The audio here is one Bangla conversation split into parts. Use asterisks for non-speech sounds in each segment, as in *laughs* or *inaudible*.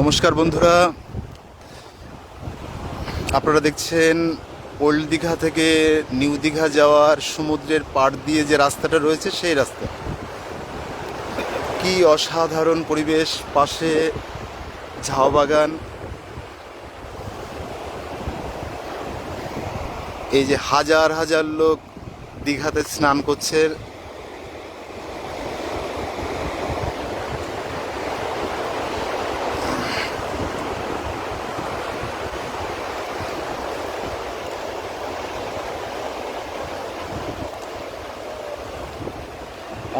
নমস্কার বন্ধুরা। আপনারা দেখছেন ওল্ড দীঘা থেকে নিউ দীঘা যাওয়ার সমুদ্রের পাড় দিয়ে যে রাস্তাটা রয়েছে, সেই রাস্তা। কি অসাধারণ পরিবেশ, পাশে ঝাও বাগান। এই যে হাজার হাজার লোক দীঘাতে স্নান করছে।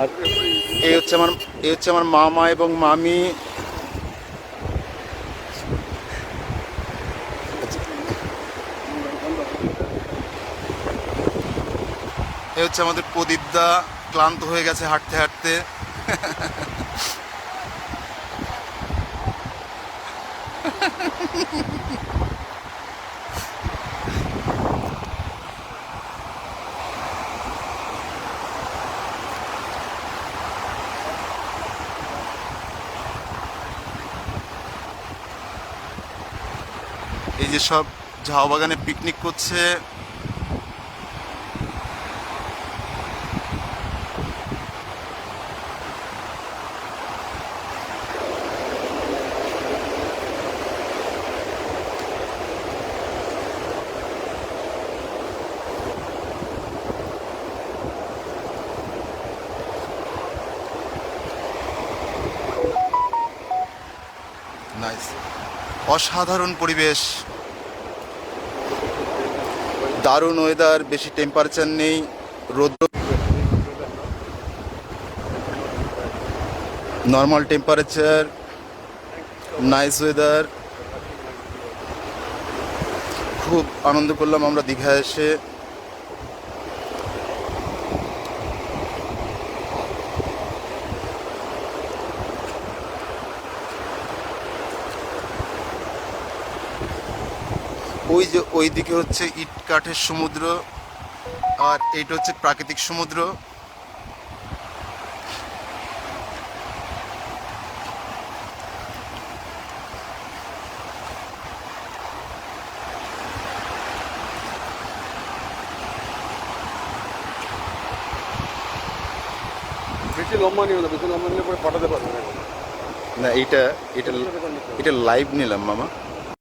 আর এই হচ্ছে আমার, এই হচ্ছে আমার মামা এবং মামি। এই হচ্ছে আমাদের প্রদীপদা, ক্লান্ত হয়ে গেছে হাঁটতে হাঁটতে। *laughs* সব ঝাও বাগানে পিকনিক করছে অসাধারণ পরিবেশ। দারুণ ওয়েদার বেশি টেম্পারেচার নেই রোদ্র নর্মাল টেম্পারেচার নাইস ওয়েদার খুব আনন্দ করলাম আমরা দীঘা এসে। ওই যে ওই দিকে হচ্ছে ইট কাঠের সমুদ্র আর এইটা হচ্ছে প্রাকৃতিক সমুদ্র। বেশি লম্বা নিও না বেশি লম্বা নিলে পরে ফাটাতে পারবে না। এইটা এটা এটা লাইভ নিলাম মামা।